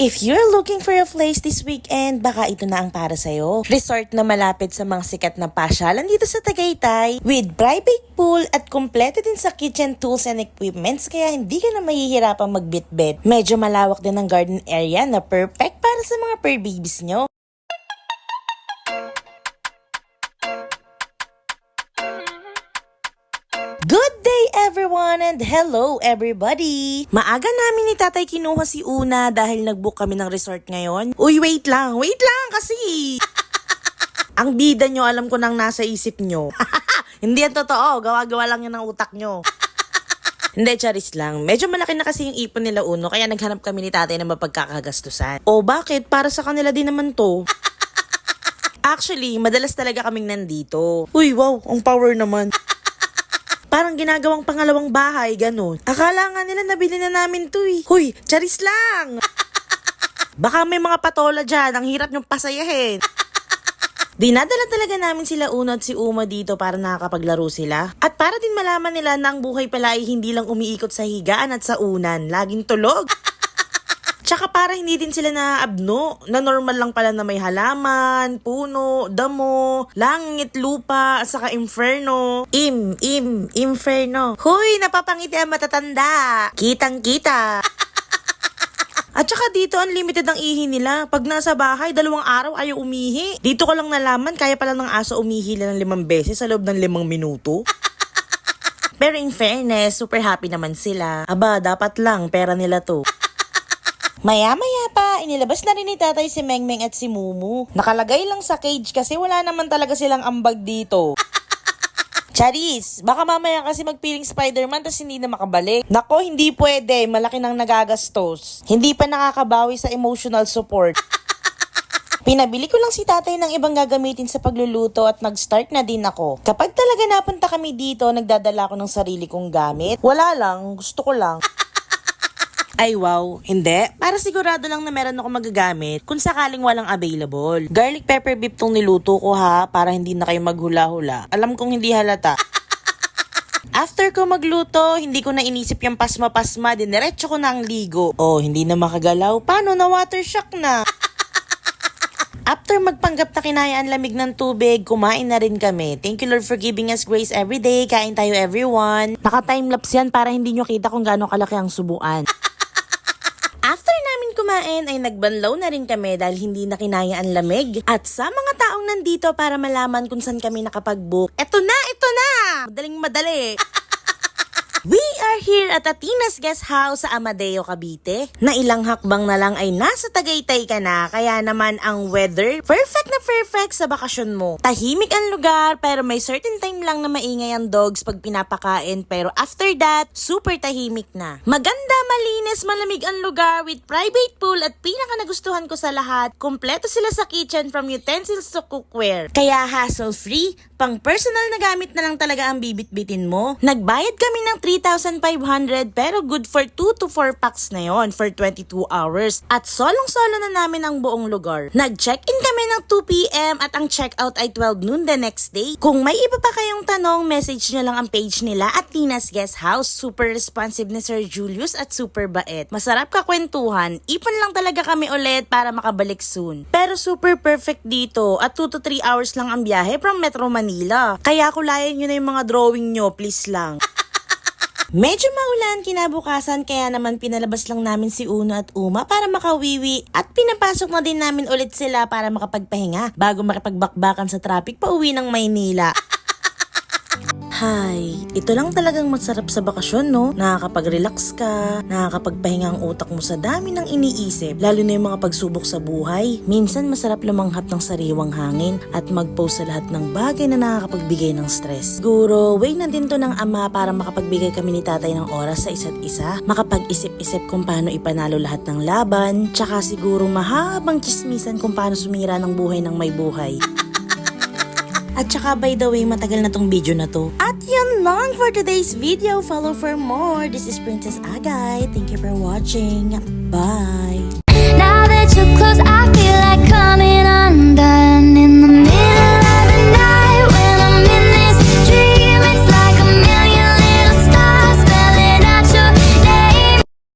If you're looking for a place this weekend, baka ito na ang para sa'yo. Resort na malapit sa mga sikat na pasyalan dito sa Tagaytay with private pool at kompleto din sa kitchen tools and equipments kaya hindi ka na mahihirapang magbitbit. Medyo malawak din ang garden area na perfect para sa mga fur babies nyo. Good everyone and hello everybody! Maaga namin ni tatay kinuha si Una dahil nagbook kami ng resort ngayon. Uy, wait lang, wait lang kasi! Ang bida nyo, alam ko nang nasa isip nyo. Hindi yan totoo, gawa-gawa lang yan ng utak nyo. Hindi, charis lang. Medyo malaki na kasi yung ipon nila uno, kaya naghanap kami ni tatay ng mapagkakagastusan. O bakit? Para sa kanila din naman to. Actually, madalas talaga kaming nandito. Uy, wow, ang power naman. Parang ginagawang pangalawang bahay, ganun. Akala nga nila nabili na namin to eh. Huy, charis lang! Baka may mga patola dyan, ang hirap niyong pasayahin. Dinadala talaga namin sila Uno at si Uma dito para nakakapaglaro sila. At para din malaman nila na ang buhay pala ay hindi lang umiikot sa higaan at sa unan, laging tulog. Tsaka para hindi din sila naaabno, na normal lang pala na may halaman, puno, damo, langit, lupa, saka inferno. Im, im, inferno. Huy, napapangiti ang matatanda. Kitang kita. At saka dito, unlimited ang ihi nila. Pag nasa bahay, dalawang araw ayaw umihi. Dito ko lang nalaman, kaya pala ng aso umihi lang ng limang beses sa loob ng limang minuto. Pero in fairness, super happy naman sila. Aba, dapat lang, pera nila to. Maya-maya pa, inilabas na rin ni tatay si Mengmeng at si Mumu. Nakalagay lang sa cage kasi wala naman talaga silang ambag dito. Charis, baka mamaya kasi magpiling Spider-Man tapos hindi na makabalik. Nako, hindi pwede. Malaki nang nagagastos. Hindi pa nakakabawi sa emotional support. Pinabili ko lang si tatay ng ibang gagamitin sa pagluluto at nag-start na din ako. Kapag talaga napunta kami dito, nagdadala ko ng sarili kong gamit. Wala lang, gusto ko lang. Ay wow, hindi. Para sigurado lang na meron ako magagamit kung sakaling walang available. Garlic pepper beef tong niluto ko ha, para hindi na kayo maghula-hula. Alam kong hindi halata. After ko magluto, hindi ko na inisip yung pasma-pasma, diniretso ko na ang ligo. Oh, hindi na makagalaw. Paano na water shock na? After magpanggap na kinaya ang lamig ng tubig, kumain na rin kami. Thank you Lord for giving us grace every day. Kain tayo everyone. Naka-timelapse yan para hindi nyo kita kung gaano kalaki ang subuan. Kumain ay nagbanlaw na rin kami dahil hindi na kinaya ang lamig. At sa mga taong nandito para malaman kung saan kami nakapag-book, eto na, eto na! Madaling madali. We are here at Atina's Guest House sa Amadeo, Cavite. Na ilang hakbang na lang ay nasa Tagaytay ka na, kaya naman ang weather, perfect na perfect sa bakasyon mo. Tahimik ang lugar, pero may certain time lang na maingay ang dogs pag pinapakain, pero after that, super tahimik na. Maganda, malinis, malamig ang lugar with private pool at pinaka nagustuhan ko sa lahat, kompleto sila sa kitchen from utensils to cookware. Kaya hassle-free, pang personal na gamit na lang talaga ang bibit-bitin mo. Nagbayad kami ng 3,500 pero good for 2 to 4 packs na yon for 22 hours. At solong-solo na namin ang buong lugar. Nag-check-in kami ng 2pm at ang check-out ay 12 noon the next day. Kung may iba pa kayong tanong, message nyo lang ang page nila at Tina's Guest House. Super responsive ni Sir Julius at super bait. Masarap ka kwentuhan. Ipon lang talaga kami ulit para makabalik soon. Pero super perfect dito at 2 to 3 hours lang ang biyahe from Metro Manila. Kaya kulayan nyo na yung mga drawing nyo, please lang. Medyo maulan kinabukasan kaya naman pinalabas lang namin si Uno at Uma para makawiwi at pinapasok na din namin ulit sila para makapagpahinga bago makipagbakbakan sa traffic pa uwi ng Maynila. Hay, ito lang talagang masarap sa bakasyon, no? Nakakapag-relax ka, nakakapagpahinga ang utak mo sa dami ng iniisip, lalo na yung mga pagsubok sa buhay. Minsan masarap lumanghap ng sariwang hangin at mag-post sa lahat ng bagay na nakakapagbigay ng stress. Siguro, way na din to ng ama para makapagbigay kami ni tatay ng oras sa isa't isa, makapag-isip-isip kung paano ipanalo lahat ng laban, tsaka siguro mahabang chismisan kung paano sumira ng buhay ng may buhay. At saka by the way, matagal na tong video na to. At yun lang for today's video. Follow for more. This is Princess Agay. Thank you for watching. Bye! Now that you're close, I